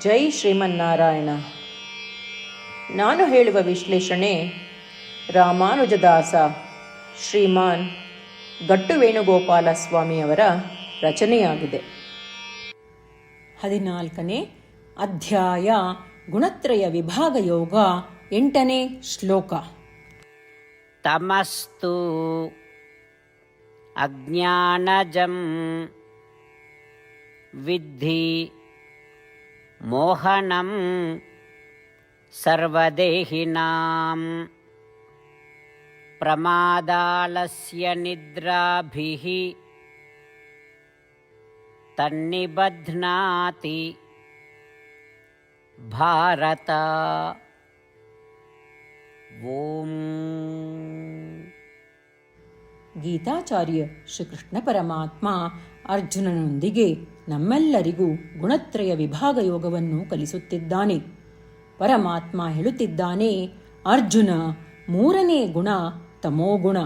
ಜೈ ಶ್ರೀಮನ್ನಾರಾಯಣ. ನಾನು ಹೇಳುವ ವಿಶ್ಲೇಷಣೆ ರಾಮಾನುಜದಾಸ ಶ್ರೀಮಾನ್ ಗಟ್ಟು ವೇಣುಗೋಪಾಲ ಸ್ವಾಮಿಯವರ ರಚನೆಯಾಗಿದೆ. ಹದಿನಾಲ್ಕನೇ ಅಧ್ಯಾಯ ಗುಣತ್ರಯ ವಿಭಾಗ ಯೋಗ ಎಂಟನೇ ಶ್ಲೋಕ. ತಮಸ್ತು ಅಜ್ಞಾನಜಂ ವಿದ್ಧಿ मोहनं सर्वदेहिनां प्रमादालस्य निद्राभिः तन्निबध्नाति भारत। ॐ ಗೀತಾಚಾರ್ಯ ಶ್ರೀಕೃಷ್ಣ ಪರಮಾತ್ಮ ಅರ್ಜುನನೊಂದಿಗೆ ನಮ್ಮೆಲ್ಲರಿಗೂ ಗುಣತ್ರಯ ವಿಭಾಗ ಯೋಗವನ್ನು ಕಲಿಸುತ್ತಿದ್ದಾನೆ. ಪರಮಾತ್ಮ ಹೇಳುತ್ತಿದ್ದಾನೆ, ಅರ್ಜುನ, ಮೂರನೇ ಗುಣ ತಮೋಗುಣ.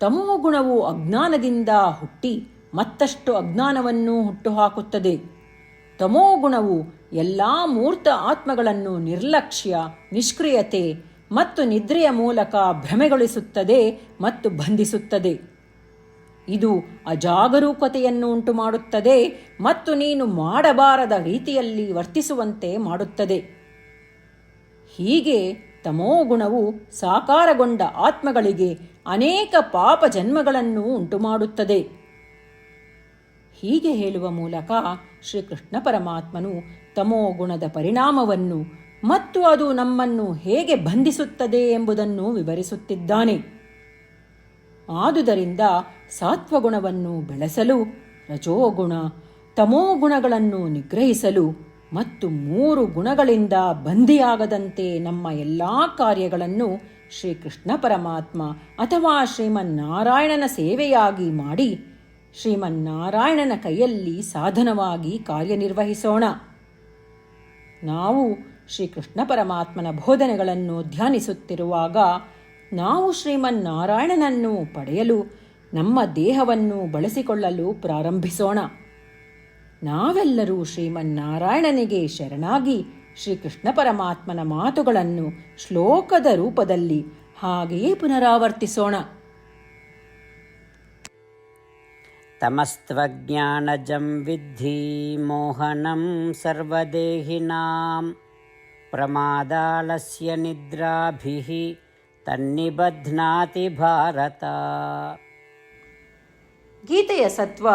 ತಮೋಗುಣವು ಅಜ್ಞಾನದಿಂದ ಹುಟ್ಟಿ ಮತ್ತಷ್ಟು ಅಜ್ಞಾನವನ್ನು ಹುಟ್ಟುಹಾಕುತ್ತದೆ. ತಮೋಗುಣವು ಎಲ್ಲಾ ಮೂರ್ತ ಆತ್ಮಗಳನ್ನು ನಿರ್ಲಕ್ಷ್ಯ, ನಿಷ್ಕ್ರಿಯತೆ ಮತ್ತು ನಿದ್ರೆಯ ಮೂಲಕ ಭ್ರಮೆಗೊಳಿಸುತ್ತದೆ ಮತ್ತು ಬಂಧಿಸುತ್ತದೆ. ಇದು ಅಜಾಗರೂಕತೆಯನ್ನು ಉಂಟು ಮಾಡುತ್ತದೆ ಮತ್ತು ನೀನು ಮಾಡಬಾರದ ರೀತಿಯಲ್ಲಿ ವರ್ತಿಸುವಂತೆ ಮಾಡುತ್ತದೆ. ಹೀಗೆ ತಮೋಗುಣವು ಸಾಕಾರಗೊಂಡ ಆತ್ಮಗಳಿಗೆ ಅನೇಕ ಪಾಪ ಜನ್ಮಗಳನ್ನು ಉಂಟುಮಾಡುತ್ತದೆ. ಹೀಗೆ ಹೇಳುವ ಮೂಲಕ ಶ್ರೀಕೃಷ್ಣ ಪರಮಾತ್ಮನು ತಮೋಗುಣದ ಪರಿಣಾಮವನ್ನು ಮತ್ತು ಅದು ನಮ್ಮನ್ನು ಹೇಗೆ ಬಂಧಿಸುತ್ತದೆ ಎಂಬುದನ್ನು ವಿವರಿಸುತ್ತಿದ್ದಾನೆ. ಆದುದರಿಂದ ಸಾತ್ವಗುಣವನ್ನು ಬೆಳೆಸಲು, ರಜೋಗುಣ ತಮೋಗುಣಗಳನ್ನು ನಿಗ್ರಹಿಸಲು ಮತ್ತು ಮೂರು ಗುಣಗಳಿಂದ ಬಂಧಿಯಾಗದಂತೆ ನಮ್ಮ ಎಲ್ಲಾ ಕಾರ್ಯಗಳನ್ನು ಶ್ರೀಕೃಷ್ಣ ಪರಮಾತ್ಮ ಅಥವಾ ಶ್ರೀಮನ್ನಾರಾಯಣನ ಸೇವೆಯಾಗಿ ಮಾಡಿ ಶ್ರೀಮನ್ನಾರಾಯಣನ ಕೈಯಲ್ಲಿ ಸಾಧನವಾಗಿ ಕಾರ್ಯನಿರ್ವಹಿಸೋಣ. ನಾವು ಶ್ರೀಕೃಷ್ಣ ಪರಮಾತ್ಮನ ಬೋಧನೆಗಳನ್ನು ಧ್ಯಾನಿಸುತ್ತಿರುವಾಗ ನಾವು ಶ್ರೀಮನ್ನಾರಾಯಣನನ್ನು ಪಡೆಯಲು ನಮ್ಮ ದೇಹವನ್ನು ಬಳಸಿಕೊಳ್ಳಲು ಪ್ರಾರಂಭಿಸೋಣ. ನಾವೆಲ್ಲರೂ ಶ್ರೀಮನ್ನಾರಾಯಣನಿಗೆ ಶರಣಾಗಿ ಶ್ರೀಕೃಷ್ಣ ಪರಮಾತ್ಮನ ಮಾತುಗಳನ್ನು ಶ್ಲೋಕದ ರೂಪದಲ್ಲಿ ಹಾಗೆಯೇ ಪುನರಾವರ್ತಿಸೋಣ. ತಮಸ್ತ್ವಜ್ಞಾನಜಂ ವಿದ್ಧಿ ಮೋಹನಂ ಸರ್ವದೇಹಿನಾಂ. प्रमादालस्य निद्राभिः तन्निबध्नाति भारत ಗೀತೆಯ ಸತ್ವ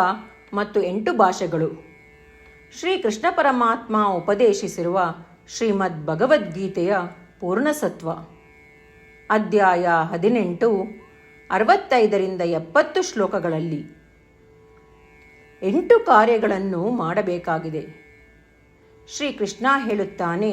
ಮತ್ತು ಎಂಟು ಭಾಷೆಗಳು ಶ್ರೀಕೃಷ್ಣ ಪರಮಾತ್ಮ ಉಪದೇಶಿಸಿರುವ ಶ್ರೀಮದ್ ಭಗವದ್ಗೀತೆಯ ಪೂರ್ಣಸತ್ವ ಅಧ್ಯಾಯ ಹದಿನೆಂಟು ಅರವತ್ತೈದರಿಂದ ಎಪ್ಪತ್ತು ಶ್ಲೋಕಗಳಲ್ಲಿ ಎಂಟು ಕಾರ್ಯಗಳನ್ನು ಮಾಡಬೇಕಾಗಿದೆ ಶ್ರೀಕೃಷ್ಣ ಹೇಳುತ್ತಾನೆ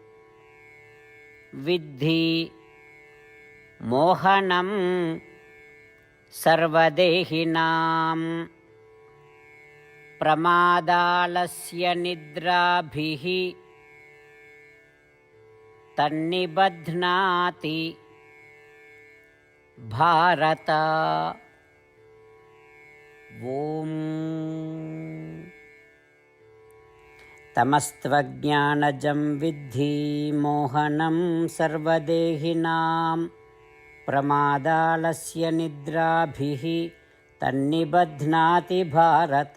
विद्धि मोहनं सर्वदेहिनां प्रमादालस्य निद्राभिः तन्निबध्नाति भारत। ॐ तमस्त्वज्ञानजं विद्धि मोहनं सर्वदेहिनां प्रमादालस्य निद्राभिः तन्निबध्नाति भारत